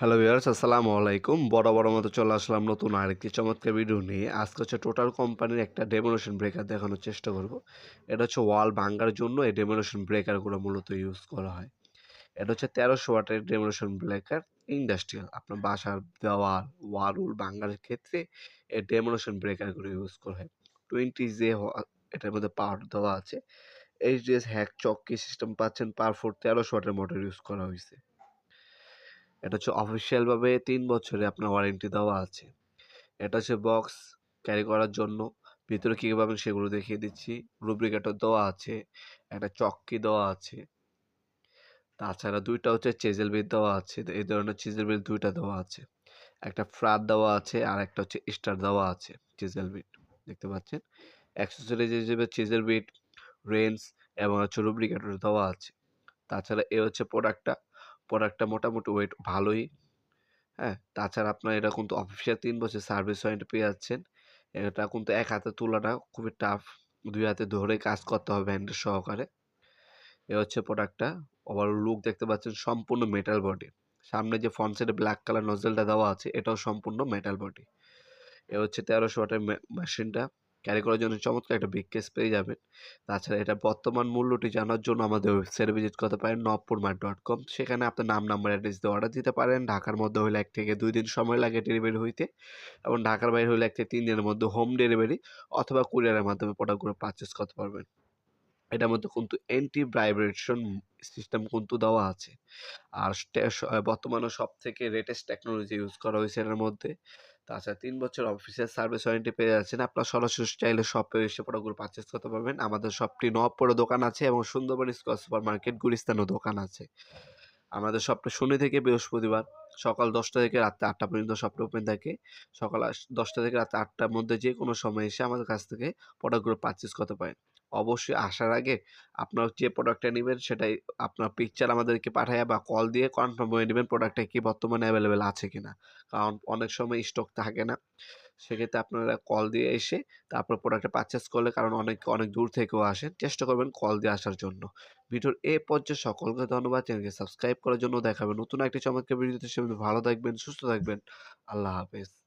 Hello viewers আসসালামু আলাইকুম বড় বড় মতো চলে আসলাম নতুন আরেকটি চমৎকার ভিডিও নিয়ে। আজকে হচ্ছে টোটাল কোম্পানির একটা ডেমোনেশন ব্রেকার দেখানোর চেষ্টা করব। এটা হচ্ছে ওয়াল ভাঙ্গার জন্য এই ডেমোনেশন ব্রেকারগুলো মূলত ইউজ করা হয়। এটা হচ্ছে তেরোশো ওয়াটের ডেমোনেশন ব্রেকার ইন্ডাস্ট্রিয়াল আপনার বাসার দেওয়াল ওয়াল উল ভাঙ্গার ক্ষেত্রে এই ডেমোনেশন ব্রেকারগুলো ইউজ করা হয়। টোয়েন্টি যে এটার মধ্যে পাওয়ার দেওয়া আছে। এইচডিএস হ্যাক চক্কি সিস্টেম পাচ্ছেন পার ফোর তেরোশো ওয়াটের মোটর ইউজ করা হয়েছে এটা হচ্ছে অফিসিয়ালভাবে তিন বছরে আপনার ওয়ারেন্টি দেওয়া আছে। এটা হচ্ছে বক্স ক্যারি করার জন্য। ভিতরে কী পাবেন সেগুলো দেখিয়ে দিচ্ছি। রুব্রিকেটর দেওয়া আছে, একটা চক্কি দেওয়া আছে। তাছাড়া দুইটা হচ্ছে চেজেল বিট দেওয়া আছে। এই ধরনের চেজেল বিল দুইটা দেওয়া আছে। একটা ফ্রাত দেওয়া আছে আর একটা হচ্ছে স্টার দেওয়া আছে চেজেল বিট দেখতে পাচ্ছেন? অ্যাক্সেসরিজ হিসেবে চেজেল বিট রেঞ্জ এবং হচ্ছে রুব্রিকেটর দেওয়া আছে। তাছাড়া এ হচ্ছে প্রোডাক্টটা প্রোডাক্টটা মোটামুটি ওয়েট ভালোই। হ্যাঁ তাছাড়া আপনার এটা কিন্তু অফিসিয়াল তিন বছর সার্ভিস ওয়ারেন্টি পেয়ে যাচ্ছেন। এটা কিন্তু এক হাতে তোলাটা খুবই টাফ দুই হাতে ধরে কাজ করতে হবে ব্যান্ডের সহকারে। এ হচ্ছে প্রোডাক্টটা ওভারঅল লুক দেখতে পাচ্ছেন সম্পূর্ণ মেটাল বডি সামনে যে ফ্রন্ট সাইডে ব্ল্যাক কালার নজেলটা দেওয়া আছে, এটাও সম্পূর্ণ মেটাল বডি এ হচ্ছে তেরোশো ওয়াটের মেশিনটা ক্যারি করার জন্য চমৎকার একটা বিগ কেস পেয়ে যাবেন। তাছাড়া এটা বর্তমান মূল্যটি জানার জন্য আমাদের ওয়েবসাইটে ভিজিট করতে পারেন নবপুর মার্ট ডট কম সেখানে আপনার নাম নাম্বার অ্যাড্রেস দিয়ে অর্ডার দিতে পারেন। ঢাকার মধ্যে হলে এক থেকে দুই দিন সময় লাগে ডেলিভারি হইতে এবং ঢাকার বাইরে হলে এক থেকে তিন দিনের মধ্যে হোম ডেলিভারি অথবা কুরিয়ারের মাধ্যমে প্রোডাক্টগুলো পারচেস করতে পারবেন। এটার মধ্যে কিন্তু অ্যান্টি ভাইব্রেশন সিস্টেম কিন্তু দেওয়া আছে। আর বর্তমানে সব থেকে লেটেস্ট টেকনোলজি ইউজ করা হয়েছে এটার মধ্যে। তাছাড়া তিন বছর অফিসের সার্ভিস ওয়ারেন্টি পেয়ে যাচ্ছেন। আপনার সরাসরি চাইলে শপে এসে প্রোডাক্টগুলো পারচেস করতে পারবেন। আমাদের শপটি নবপুরে দোকান আছে এবং সুন্দরবন স্কোয়ার সুপার মার্কেট গুলিস্তানও দোকান আছে। আমাদের শপটা শনি থেকে বৃহস্পতিবার সকাল দশটা থেকে রাত্রে আটটা পর্যন্ত শপটা ওপেন থাকে। সকাল দশটা থেকে রাত্রে আটটার মধ্যে যে কোনো সময় এসে আমাদের কাছ থেকে প্রোডাক্টগুলো পারচেস করতে পারেন। অবশ্যই আসার আগে আপনার যে প্রোডাক্টটা নেবেন, সেটাই আপনার পিকচার আমাদেরকে পাঠায় বা কল দিয়ে কনফার্ম হয়ে নেবেন প্রোডাক্টটা কি বর্তমানে অ্যাভেলেবেল আছে কিনা। কারণ অনেক সময় স্টক থাকে না। সেক্ষেত্রে আপনারা কল দিয়ে এসে তারপর প্রোডাক্টটা পারচেস করলে কারণ অনেক অনেক দূর থেকেও আসেন, চেষ্টা করবেন কল দিয়ে আসার জন্য। ভিডিওর এ পর্যায়ে সকলকে ধন্যবাদ। চ্যানেলকে সাবস্ক্রাইব করার জন্য দেখাবেন নতুন একটি চমৎকার ভিডিওতে সে ভালো থাকবেন, সুস্থ থাকবেন। আল্লাহ হাফেজ।